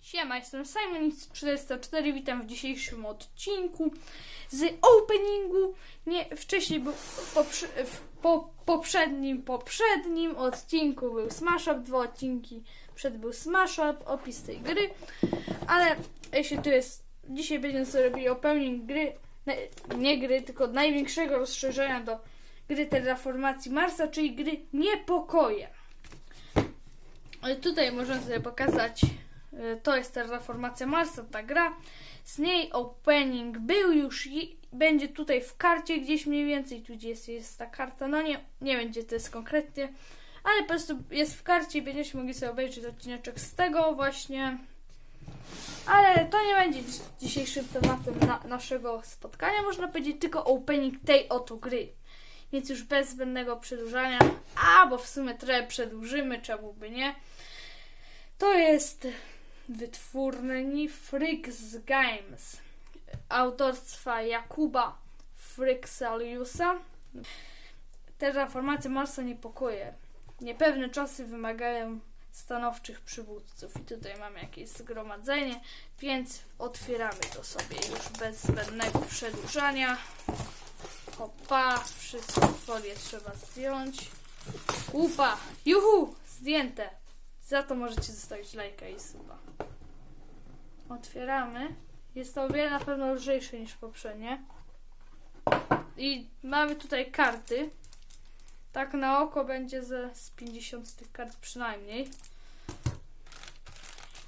Siema, jestem Simon404, witam w dzisiejszym odcinku z openingu. Nie, wcześniej był poprze, w po, poprzednim, poprzednim odcinku był Smash Up, dwa odcinki przed był Smash Up, opis tej gry, ale jeśli tu jest, dzisiaj będziemy sobie robili opening gry, nie gry, tylko największego rozszerzenia do gry Terraformacji Marsa, czyli gry Niepokoje. Tutaj możemy sobie pokazać, to jest Terraformacja Marsa, ta gra. Z niej opening był już i będzie tutaj w karcie gdzieś mniej więcej, tu gdzie jest, jest ta karta, no nie, nie wiem gdzie to jest konkretnie, ale po prostu jest w karcie i będziecie mogli sobie obejrzeć odcineczek z tego właśnie. Ale to nie będzie dzisiejszym tematem na, naszego spotkania, można powiedzieć tylko opening tej oto gry. Więc już bez zbędnego przedłużania, a bo w sumie trochę przedłużymy, czemu by nie. To jest wytwórni Frix Games autorstwa Jakuba Frixaliusa. Terraformacja Marsa niepokoje. Niepewne czasy wymagają stanowczych przywódców. I tutaj mamy jakieś zgromadzenie, więc otwieramy to sobie już bez zbędnego przedłużania. Hopa, wszystkie folie trzeba zdjąć. Kupa, juhu, zdjęte. Za to możecie zostawić lajka i suba. Otwieramy. Jest to o wiele na pewno lżejsze niż poprzednie. I mamy tutaj karty. Tak na oko będzie ze z 50 z tych kart przynajmniej.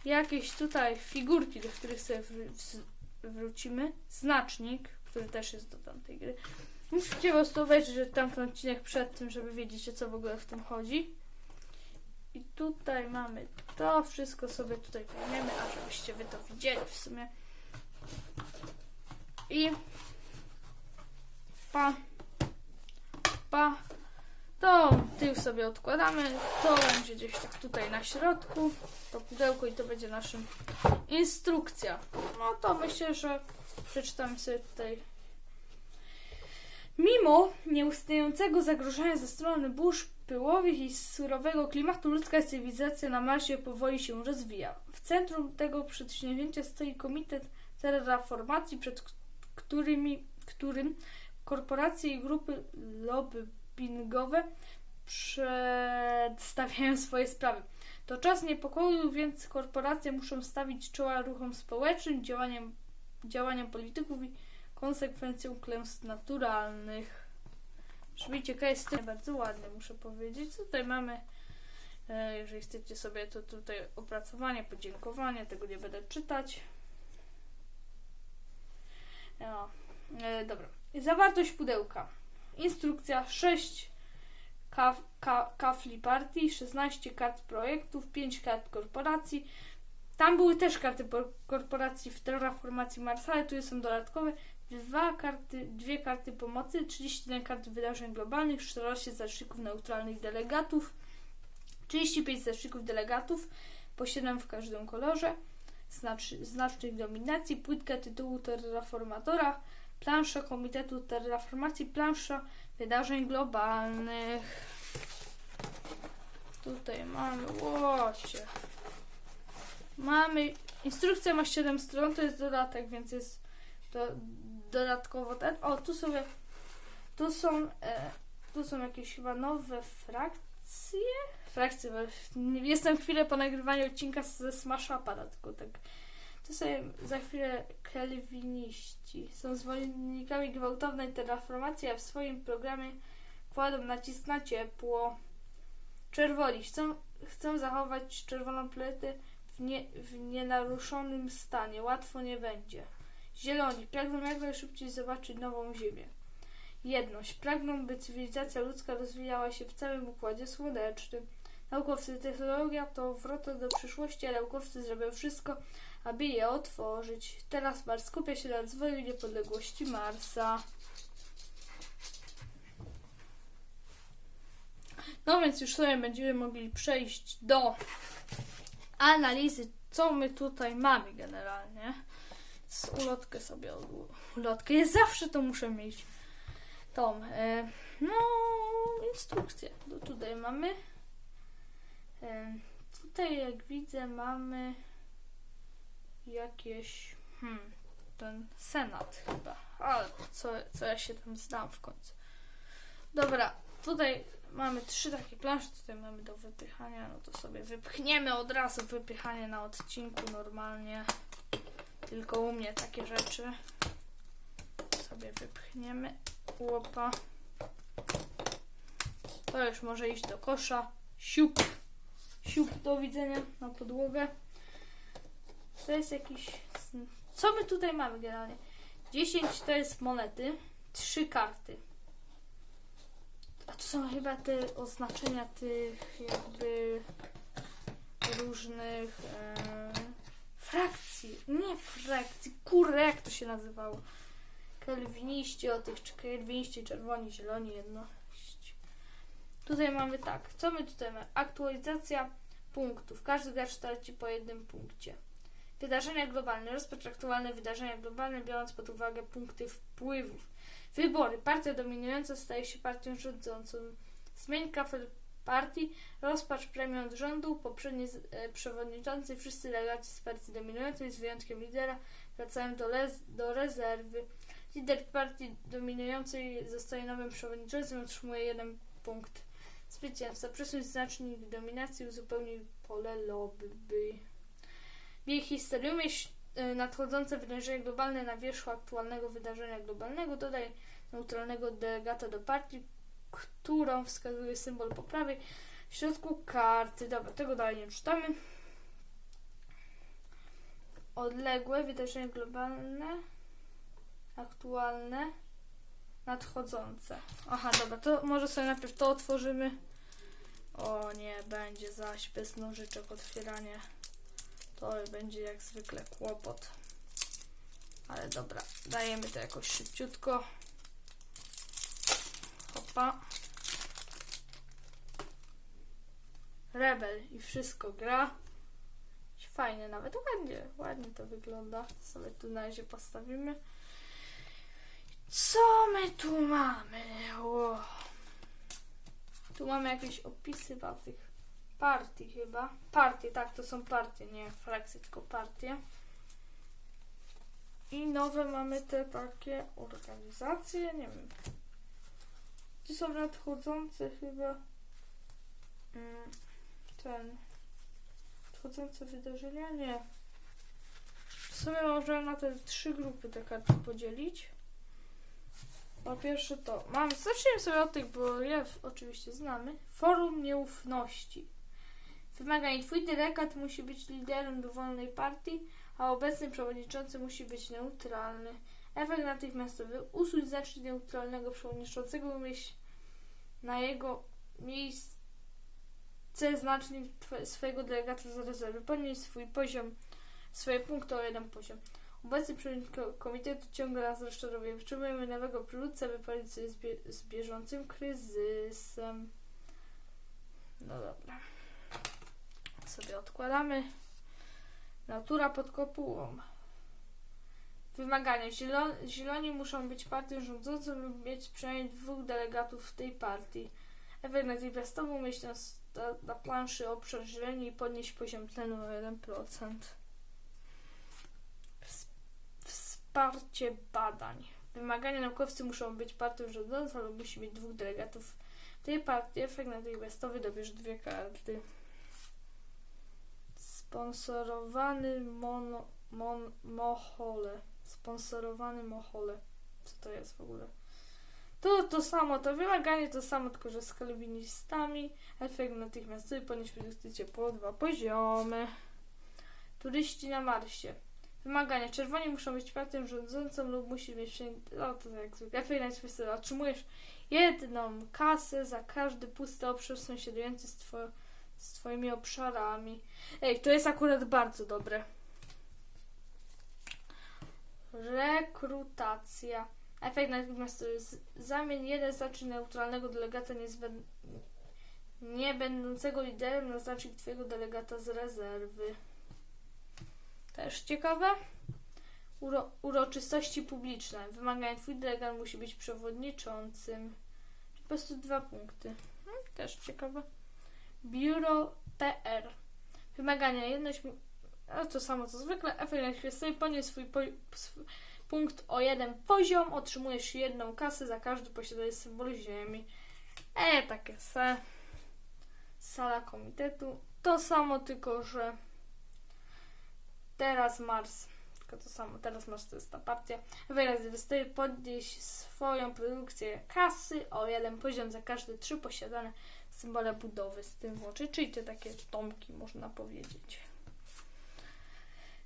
Jakieś tutaj figurki, do których sobie wrócimy. Znacznik, który też jest do tamtej gry. Musicie po prostu obejrzeć tamten odcinek przed tym, żeby wiedzieć o co w ogóle w tym chodzi. I tutaj mamy to, wszystko sobie tutaj pojmiemy, a żebyście wy to widzieli w sumie. I pa, pa, to tył sobie odkładamy, to będzie gdzieś tak tutaj na środku, to pudełko i to będzie naszym instrukcja. No to myślę, że przeczytamy sobie tutaj Mimo nieustającego zagrożenia ze strony burz pyłowych i surowego klimatu, ludzka cywilizacja na Marsie powoli się rozwija. W centrum tego przedsięwzięcia stoi Komitet Terraformacji, przed którymi, którym korporacje i grupy lobbingowe przedstawiają swoje sprawy. To czas niepokoju, więc korporacje muszą stawić czoła ruchom społecznym, działaniom, działaniom polityków i konsekwencją klęsk naturalnych. Brzmicie jest bardzo ładny, muszę powiedzieć. Tutaj mamy, e, jeżeli chcecie sobie to tutaj opracowanie, podziękowanie, tego nie będę czytać. No, dobra. Zawartość pudełka. Instrukcja 6 kaf, ka, kafli partii, 16 kart projektów, 5 kart korporacji. Tam były też karty po- korporacji w terraformacji Marsa, ale tu są dodatkowe dwa karty, dwie karty pomocy, 31 kart wydarzeń globalnych, 14 zaszczytów neutralnych delegatów, 35 zaszczytów delegatów, po 7 w każdym kolorze, znacz, znacznych dominacji, płytka tytułu Terraformatora, plansza Komitetu Terraformacji, plansza wydarzeń globalnych. Tutaj mamy łocie. Mamy. Instrukcja ma 7 stron, to jest dodatek, więc jest do, dodatkowo ten. O, tu sobie. Tu są. E, tu są jakieś chyba nowe frakcje. Frakcje. Jestem chwilę po nagrywaniu odcinka ze Smash Upa, tak. To sobie za chwilę kelwiniści. Są zwolennikami gwałtownej terraformacji, a w swoim programie kładą nacisk na ciepło. Czerwoni chcą, chcą zachować czerwoną planetę w, nie, w nienaruszonym stanie. Łatwo nie będzie. Zieloni pragną jak najszybciej zobaczyć nową Ziemię. Jedność pragną, by cywilizacja ludzka rozwijała się w całym układzie słonecznym. Naukowcy technologia to wrota do przyszłości, a naukowcy zrobią wszystko, aby je otworzyć. Teraz Mars skupia się na rozwoju niepodległości Marsa. No więc już sobie będziemy mogli przejść do analizy, co my tutaj mamy generalnie. Ulotkę sobie ulotkę. Ja zawsze to muszę mieć. Tą, e, no, instrukcję. No, tutaj mamy. E, tutaj, jak widzę, mamy jakieś. Hmm, ten senat chyba. Ale co, co ja się tam znam w końcu. Dobra, tutaj mamy trzy takie plansze, tutaj mamy do wypychania, no to sobie wypchniemy od razu wypychanie na odcinku normalnie. Tylko u mnie takie rzeczy. Sobie wypchniemy. Łopa. To już może iść do kosza. Siup. Siup, do widzenia na podłogę. To jest jakiś... Co my tutaj mamy generalnie? 10 to jest monety, 3 karty. A to są chyba te oznaczenia tych jakby różnych e, frakcji. Nie frakcji, kurde, jak to się nazywało? Kelwiniści o tych, czy kelwiniści, czerwoni, zieloni, jedno. Tutaj mamy tak, co my tutaj mamy? Aktualizacja punktów. Każdy gracz traci po jednym punkcie. Wydarzenia globalne. Rozpacz aktualne wydarzenia globalne, biorąc pod uwagę punkty wpływów. Wybory. Partia dominująca staje się partią rządzącą. Zmień kafel partii. Rozpacz premię od rządu. Poprzedni e, przewodniczący, wszyscy delegaci z partii dominującej, z wyjątkiem lidera, wracają do, do rezerwy. Lider partii dominującej zostaje nowym przewodniczącym, otrzymuje jeden punkt. Zwycięzca. Przesuń znacznik dominacji, uzupełnij pole lobby. Bieg historii. Umieść y, nadchodzące wydarzenie globalne na wierzchu aktualnego wydarzenia globalnego. Dodaj neutralnego delegata do partii, którą wskazuje symbol po prawej. W środku karty. Dobra, tego dalej nie czytamy. Odległe wydarzenia globalne, aktualne, nadchodzące. Aha, dobra, to może sobie najpierw to otworzymy. O nie, będzie zaś bez nożyczek otwieranie. To będzie jak zwykle kłopot. Ale dobra, dajemy to jakoś szybciutko. Hopa. Rebel i wszystko gra. Fajnie nawet, ładnie, ładnie to wygląda. Sobie tu na razie postawimy. Co my tu mamy? Tu mamy jakieś opisy tych partii chyba. Partie, tak, to są partie, nie frakcje, tylko partie. I nowe mamy te takie organizacje, nie wiem. Czy są nadchodzące chyba mm, ten nadchodzące wydarzenia? Nie. W sumie możemy na te trzy grupy te karty podzielić. Po pierwsze to. Mam, zacznijmy sobie od tych, bo je oczywiście znamy. Forum nieufności. Wymaganie. Twój delegat musi być liderem dowolnej partii, a obecny przewodniczący musi być neutralny. Efekt natychmiastowy. Usuń znacznik neutralnego przewodniczącego, umieść na jego miejsce znacznik swojego delegata z rezerwy. Podnieś swój poziom, swoje punkty o jeden poziom. Obecny przewodniczący ko- komitetu ciągle nas rozczarowuje. Potrzebujemy nowego przywódcę, by poradzić sobie z, bie- z bieżącym kryzysem. No dobra. Sobie odkładamy. Natura pod kopułą. Wymagania. Zieloni, muszą być partią rządzącą lub mieć przynajmniej dwóch delegatów w tej partii. Efekt natychmiastowy umieść na, na, planszy obszar zieleni i podnieść poziom tlenu o 1%. Ws- Wsparcie badań. Wymagania naukowcy muszą być partią rządzącą lub musi mieć dwóch delegatów w tej partii. Efekt natychmiastowy dobierz dwie karty. Sponsorowany mono, mon, Mohole. Sponsorowany Mohole. Co to jest w ogóle? To to samo, to wymaganie to samo, tylko że z kalwinistami. Efekt natychmiastowy ponieść produkcję po dwa poziomy. Turyści na Marsie. Wymagania. Czerwoni muszą być partią rządzącą lub musi mieć wszędzie... No to jak zwykle. Efekt natychmiastowy. Otrzymujesz jedną kasę za każdy pusty obszar sąsiadujący z, two, z twoimi obszarami. Ej, to jest akurat bardzo dobre. Rekrutacja. Efekt natychmiast zamień jeden znacznik neutralnego delegata niezbęd... nie będącego liderem na znacznik twojego delegata z rezerwy. Też ciekawe. Uro... uroczystości publiczne. Wymagania twój delegat musi być przewodniczącym. Po prostu dwa punkty. Hmm, też ciekawe. Biuro PR. Wymagania. Jedność. A to samo co zwykle. Efekt na podnieś swój po, punkt o jeden poziom, otrzymujesz jedną kasę za każdy posiadanie symbolu ziemi. E, takie se. Sala komitetu. To samo, tylko że teraz Mars. Tylko to samo, teraz Mars to jest ta partia. Wyraz wystaje podnieść swoją produkcję kasy o jeden poziom za każde trzy posiadane symbole budowy z tym włączy, czyli te takie tomki można powiedzieć.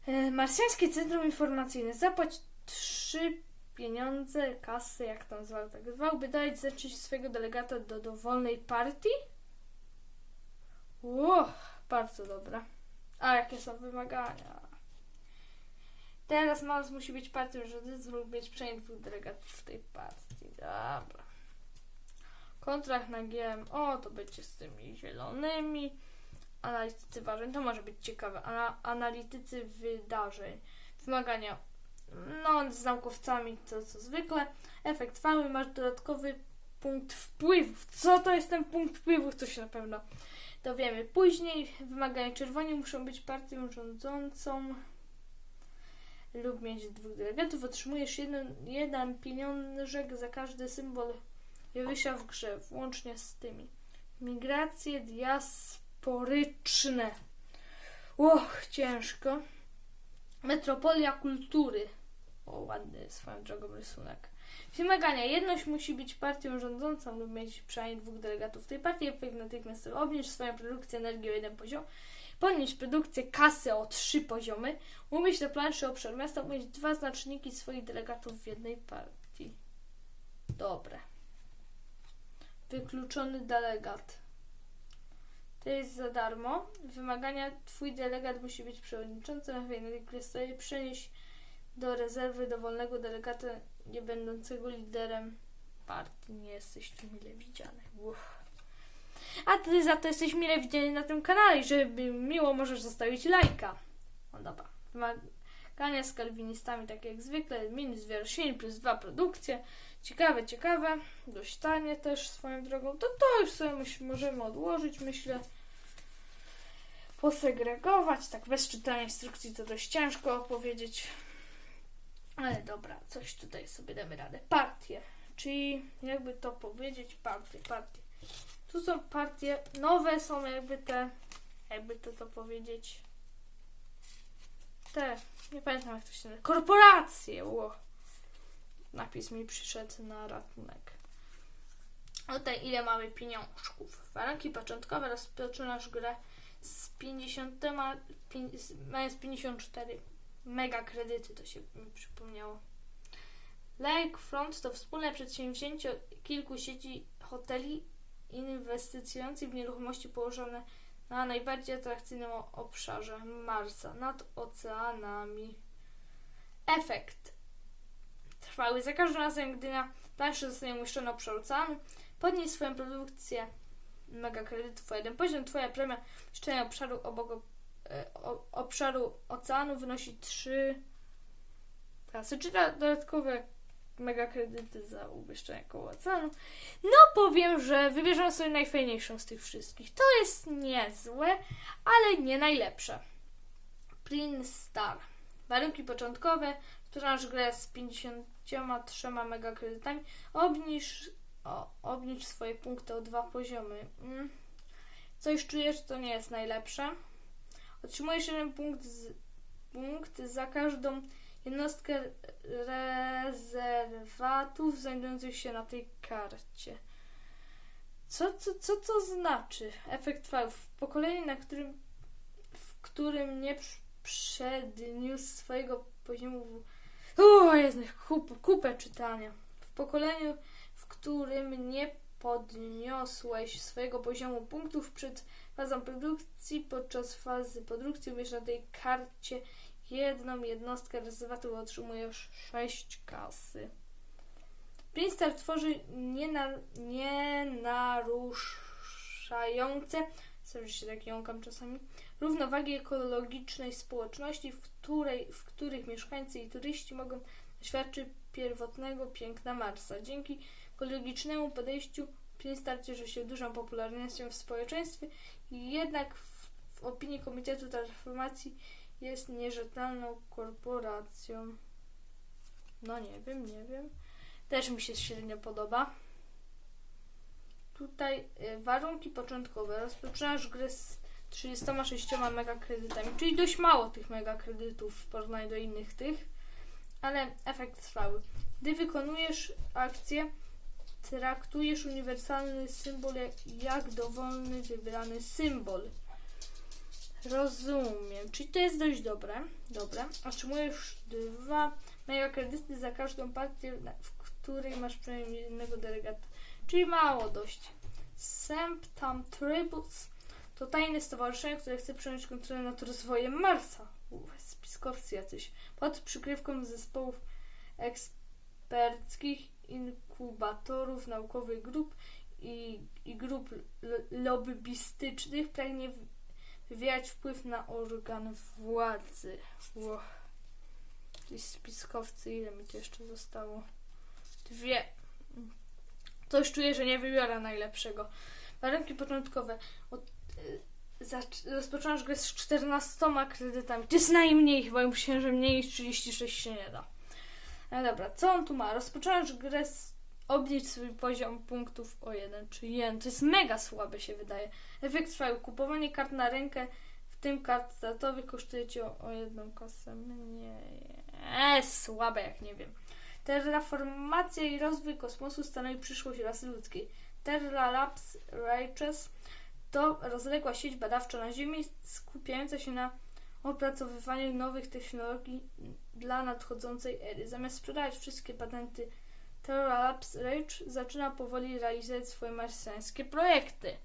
E, Marsjańskie Centrum Informacyjne. Zapłać trzy pieniądze, kasy, jak tam zwał, tak zwał, by dać zacząć swojego delegata do dowolnej partii? Ło, bardzo dobra. A jakie są wymagania? Teraz Mars musi być partią rządzącą lub mieć przynajmniej dwóch delegatów w tej partii. Dobra. Kontrakt na GMO to będzie z tymi zielonymi. Analitycy ważeń to może być ciekawe. Ana, analitycy wydarzeń. Wymagania. No, z naukowcami to co zwykle. Efekt fały masz dodatkowy punkt wpływów. Co to jest ten punkt wpływów? To się na pewno dowiemy później. Wymagania czerwoni muszą być partią rządzącą lub mieć dwóch delegatów. Otrzymujesz jeden, jeden pieniążek za każdy symbol Wysia w grze, włącznie z tymi. Migracje diasporyczne. Och, ciężko. Metropolia kultury. O, ładny swoją drogą rysunek. Wymagania. Jedność musi być partią rządzącą lub mieć przynajmniej dwóch delegatów tej partii. Efekt natychmiastowy. Obniż swoją produkcję energii o jeden poziom. Podnieś produkcję kasy o trzy poziomy. Umieść na planszy obszar miasta. Umieść dwa znaczniki swoich delegatów w jednej partii. Dobre. Wykluczony delegat. To jest za darmo. Wymagania. Twój delegat musi być przewodniczącym. Sobie przenieść do rezerwy dowolnego delegata nie będącego liderem partii. Nie jesteś tu mile widziany. Uff. A ty za to jesteś mile widziany na tym kanale. Żeby miło możesz zostawić lajka. No dobra. Wymagania z kalwinistami, tak jak zwykle. Minus wierszyń plus dwa produkcje. Ciekawe, ciekawe. Dość tanie też swoją drogą. To to już sobie możemy odłożyć, myślę. Posegregować. Tak bez czytania instrukcji to dość ciężko opowiedzieć. Ale dobra, coś tutaj sobie damy radę. Partie. Czyli jakby to powiedzieć, partie, partie. Tu są partie, nowe są jakby te, jakby to to powiedzieć. Te, nie pamiętam jak to się nazywa. Korporacje, ło. Napis mi przyszedł na ratunek. Tutaj ile mamy pieniążków. Warunki początkowe rozpoczynasz grę z 50, pię- z- mając 54 mega kredyty, to się mi przypomniało. Lakefront to wspólne przedsięwzięcie kilku sieci hoteli inwestycjujących w nieruchomości położone na najbardziej atrakcyjnym obszarze Marsa, nad oceanami. Efekt trwały. Za każdym razem, gdy na planszy zostanie umieszczony obszar oceanu, podnieś swoją produkcję mega kredytów o jeden poziom. Twoja premia umieszczenia obszaru obok e, o, obszaru oceanu wynosi 3 kasy, czy da- dodatkowe mega kredyty za umieszczenie koło oceanu. No powiem, że wybierzemy sobie najfajniejszą z tych wszystkich. To jest niezłe, ale nie najlepsze. Prince Star. Warunki początkowe. Wtórzasz grę z 53 mega kredytami. Obniż, o, obniż swoje punkty o dwa poziomy. Mm. Coś czujesz, to nie jest najlepsze. Otrzymujesz jeden punkt, z, punkt za każdą jednostkę rezerwatów znajdujących się na tej karcie. Co, co, co to znaczy? Efekt fał. W pokoleniu, na którym, w którym nie przedniósł swojego poziomu. O, jest kup, kupę czytania. W pokoleniu, w którym nie podniosłeś swojego poziomu punktów przed fazą produkcji, podczas fazy produkcji umiesz na tej karcie jedną jednostkę rezerwatu otrzymujesz 6 kasy. Princeton tworzy niena- nienaruszające, sorry, się tak jąkam czasami, równowagi ekologicznej społeczności, w, której, w których mieszkańcy i turyści mogą doświadczyć pierwotnego piękna Marsa. Dzięki ekologicznemu podejściu Princeton cieszy się dużą popularnością w społeczeństwie, jednak w, w opinii Komitetu Transformacji jest nierzetelną korporacją. No nie wiem, nie wiem. Też mi się średnio podoba. Tutaj y, warunki początkowe. Rozpoczynasz grę z 36 mega kredytami, czyli dość mało tych mega kredytów w porównaniu do innych tych, ale efekt trwały. Gdy wykonujesz akcję, traktujesz uniwersalny symbol jak, jak dowolny wybrany symbol. Rozumiem. Czyli to jest dość dobre. Dobre. Otrzymujesz dwa mega kredyty za każdą partię, w której masz przynajmniej jednego delegata. Czyli mało dość. Semptam Tribbles to tajne stowarzyszenie, które chce przejąć kontrolę nad rozwojem Marsa. Uf, spiskowcy jacyś. Pod przykrywką zespołów eksperckich, inkubatorów, naukowych grup i, i grup lobbystycznych pragnie wywierać wpływ na organ władzy. Ło. Ci spiskowcy, ile mi tu jeszcze zostało? Dwie. Coś czuję, że nie wybiorę najlepszego. Warunki początkowe. Od, y, rozpoczynasz grę z 14 kredytami. To jest najmniej chyba, ja myślałem, że mniej niż 36 się nie da. No dobra, co on tu ma? Rozpoczynasz grę z obniż swój poziom punktów o jeden, czyli jeden. To jest mega słabe się wydaje. Efekt trwały. Kupowanie kart na rękę, w tym kart statowych, kosztuje ci o, o jedną kasę mniej. Eee, słabe jak nie wiem. Terraformacja i rozwój kosmosu stanowi przyszłość rasy ludzkiej. Terra Labs Righteous to rozległa sieć badawcza na Ziemi skupiająca się na opracowywaniu nowych technologii dla nadchodzącej ery. Zamiast sprzedawać wszystkie patenty, Terra Labs Rage zaczyna powoli realizować swoje marsjańskie projekty.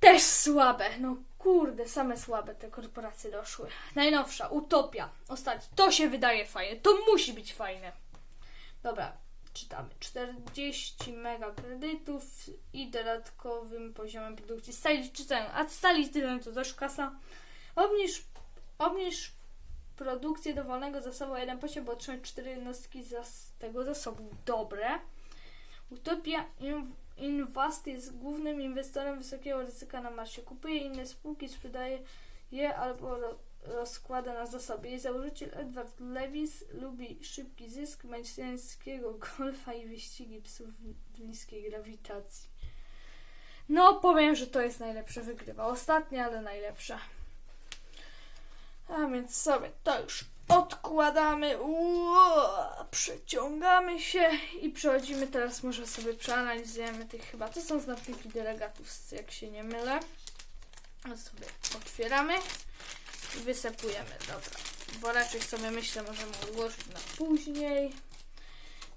Też słabe. No kurde, same słabe te korporacje doszły. Najnowsza, Utopia. Ostatni. To się wydaje fajne. To musi być fajne. Dobra, czytamy. 40 mega kredytów i dodatkowym poziomem produkcji. Stali czytają, a stali tyle to też kasa. Obniż, obniż produkcję dowolnego zasobu o jeden poziom, bo otrzymać 4 jednostki z tego zasobu. Dobre. Utopia In- Invest jest głównym inwestorem wysokiego ryzyka na Marsie. Kupuje inne spółki, sprzedaje je albo ro- rozkłada na zasobie. Jej założyciel Edward Lewis lubi szybki zysk, marsjańskiego golfa i wyścigi psów w niskiej grawitacji. No, powiem, że to jest najlepsze. Wygrywa ostatnie, ale najlepsze. A więc sobie to już odkładamy, Ło, przeciągamy się i przechodzimy teraz, może sobie przeanalizujemy tych chyba, to są znaczniki delegatów, jak się nie mylę. No sobie otwieramy i wysypujemy, dobra. Woreczek sobie myślę możemy odłożyć na później.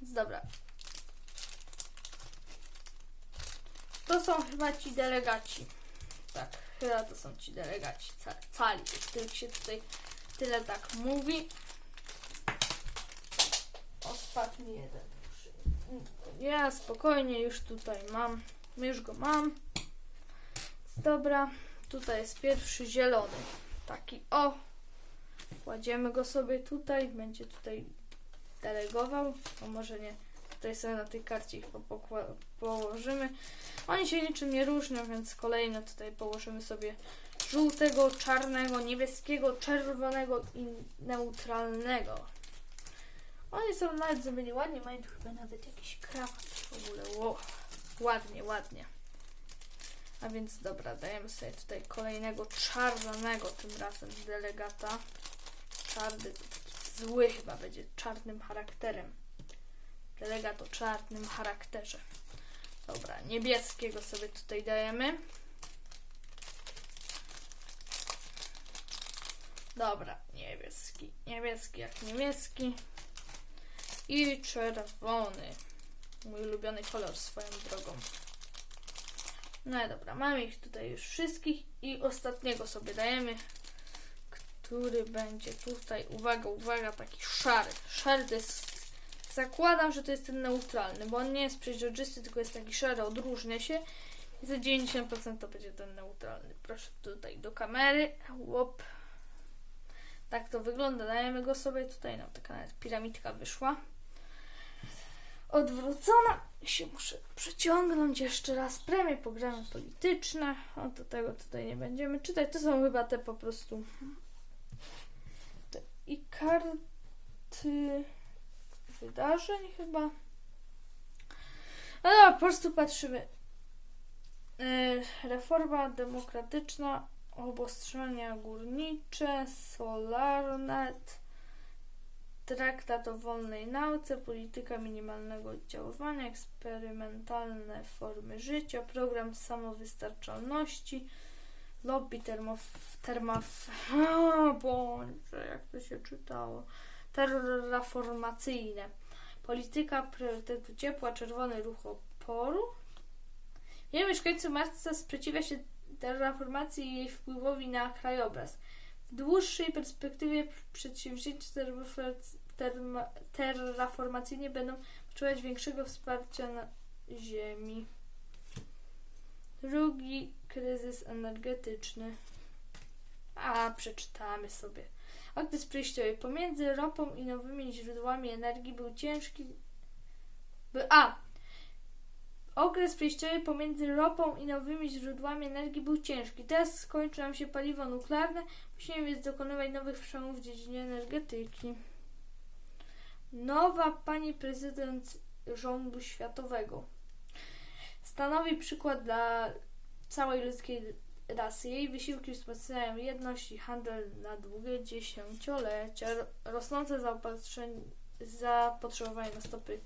Więc dobra. To są chyba ci delegaci. Tak, chyba to są ci delegaci ca- cali, o się tutaj tyle tak mówi. Ostatni jeden. Ja spokojnie już tutaj mam. Już go mam. Dobra, tutaj jest pierwszy zielony. Taki o. Kładziemy go sobie tutaj. Będzie tutaj delegował. A może nie. Tutaj sobie na tej karcie ich położymy. Oni się niczym nie różnią, więc kolejno tutaj położymy sobie żółtego, czarnego, niebieskiego, czerwonego i neutralnego. Oni są nawet zrobieni ładnie, mają tu chyba nawet jakiś krawat w ogóle. Ło, ładnie, ładnie. A więc dobra, dajemy sobie tutaj kolejnego czarnego tym razem delegata. Czarny, zły chyba będzie, czarnym charakterem. Delegat o czarnym charakterze. Dobra, niebieskiego sobie tutaj dajemy. Dobra, niebieski. Niebieski jak niebieski. I czerwony. Mój ulubiony kolor swoją drogą. No i dobra, mamy ich tutaj już wszystkich i ostatniego sobie dajemy, który będzie tutaj, uwaga, uwaga, taki szary. Szary to jest, zakładam, że to jest ten neutralny, bo on nie jest przeźroczysty, tylko jest taki szary, odróżnia się. I za 90% to będzie ten neutralny. Proszę tutaj do kamery. Łop. Tak to wygląda. Dajemy go sobie tutaj. No, taka nawet piramidka wyszła. Odwrócona. Się muszę przeciągnąć jeszcze raz. Premie, programy polityczne. O, do tego tutaj nie będziemy czytać. To są chyba te po prostu Te- I karty wydarzeń chyba. No dobra, po prostu patrzymy. Yy, Reforma demokratyczna, obostrzenia górnicze, Solarnet, traktat o wolnej nauce, polityka minimalnego oddziaływania, eksperymentalne formy życia, program samowystarczalności, lobby termof... termof... O Boże, jak to się czytało? Terraformacyjne. Polityka priorytetu ciepła, czerwony ruch oporu. Wielu mieszkańców Marsa sprzeciwia się terraformacji i jej wpływowi na krajobraz. W dłuższej perspektywie przedsięwzięcia terraformacyjne będą potrzebować większego wsparcia na Ziemi. Drugi kryzys energetyczny. A, przeczytamy sobie. Okres przejściowy pomiędzy ropą i nowymi źródłami energii był ciężki. By, a! Okres przejściowy pomiędzy ropą i nowymi źródłami energii był ciężki. Teraz skończy nam się paliwo nuklearne. Musimy więc dokonywać nowych przełomów w dziedzinie energetyki. Nowa pani prezydent rządu światowego stanowi przykład dla całej ludzkiej rasy. Jej wysiłki wzmacniają jedność i handel na długie dziesięciolecia. Ro- Rosnące zapotrzebowanie na stopy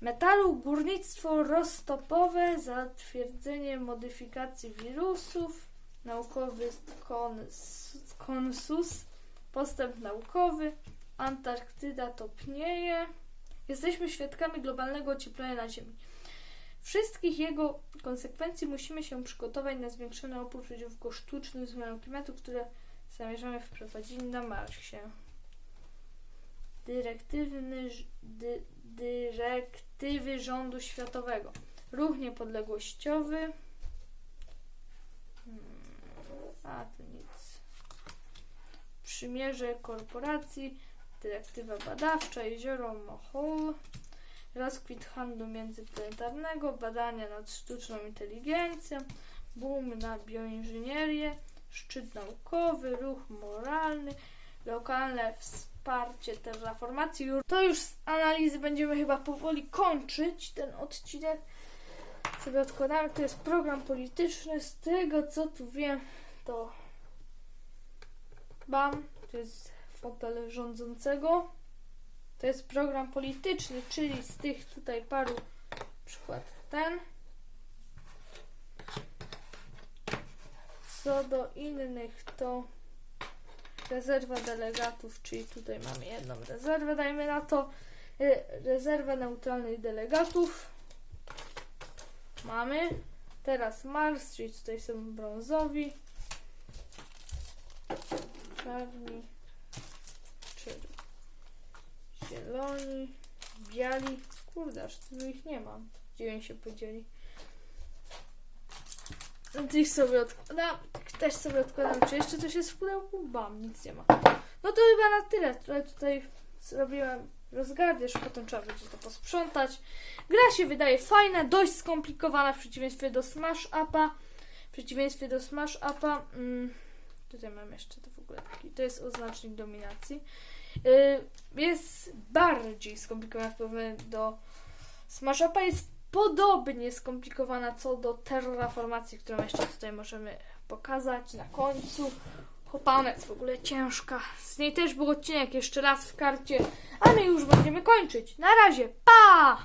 metalu, górnictwo roztopowe, zatwierdzenie modyfikacji wirusów, naukowy kons- konsus, postęp naukowy, Antarktyda topnieje. Jesteśmy świadkami globalnego ocieplenia na Ziemi. Wszystkich jego konsekwencji musimy się przygotować na zwiększony opór przeciwko sztucznym zmianom klimatu, które zamierzamy wprowadzić na Marsie. Dyrektywny, dy, dyrektywy rządu światowego. Ruch niepodległościowy. Hmm, a to nic. Przymierze korporacji. Dyrektywa badawcza. Jezioro Mohol. Rozkwit handlu międzyplanetarnego. Badania nad sztuczną inteligencją. Boom na bioinżynierię. Szczyt naukowy. Ruch moralny. Lokalne wsparcie terraformacji. To już z analizy będziemy chyba powoli kończyć ten odcinek. Sobie odkładamy. To jest program polityczny. Z tego co tu wiem, to BAM to jest fotel rządzącego. To jest program polityczny, czyli z tych tutaj paru przykład ten. Co do innych to rezerwa delegatów, czyli tutaj mamy jedną rezerwę, dajmy na to y, rezerwę neutralnych delegatów. Mamy. Teraz Mars, czyli tutaj są brązowi, czarni, zieloni, biali. Kurde, aż tu ich nie mam. Gdzie oni się podzieli? Ich sobie odkładam. Też sobie odkładam. Czy jeszcze coś jest w pudełku? Bam, nic nie ma. No to chyba na tyle. Tutaj, tutaj zrobiłem rozgardiasz, potem trzeba będzie to posprzątać. Gra się wydaje fajna, dość skomplikowana w przeciwieństwie do Smash Upa. W przeciwieństwie do Smash Upa. Mm, tutaj mam jeszcze to w ogóle taki. To jest oznacznik dominacji. Yy, jest bardziej skomplikowana w porównaniu do Smash Upa. Jest podobnie skomplikowana co do terraformacji, którą jeszcze tutaj możemy pokazać na końcu. Chopana jest w ogóle ciężka. Z niej też był odcinek jeszcze raz w karcie, a my już będziemy kończyć. Na razie, pa!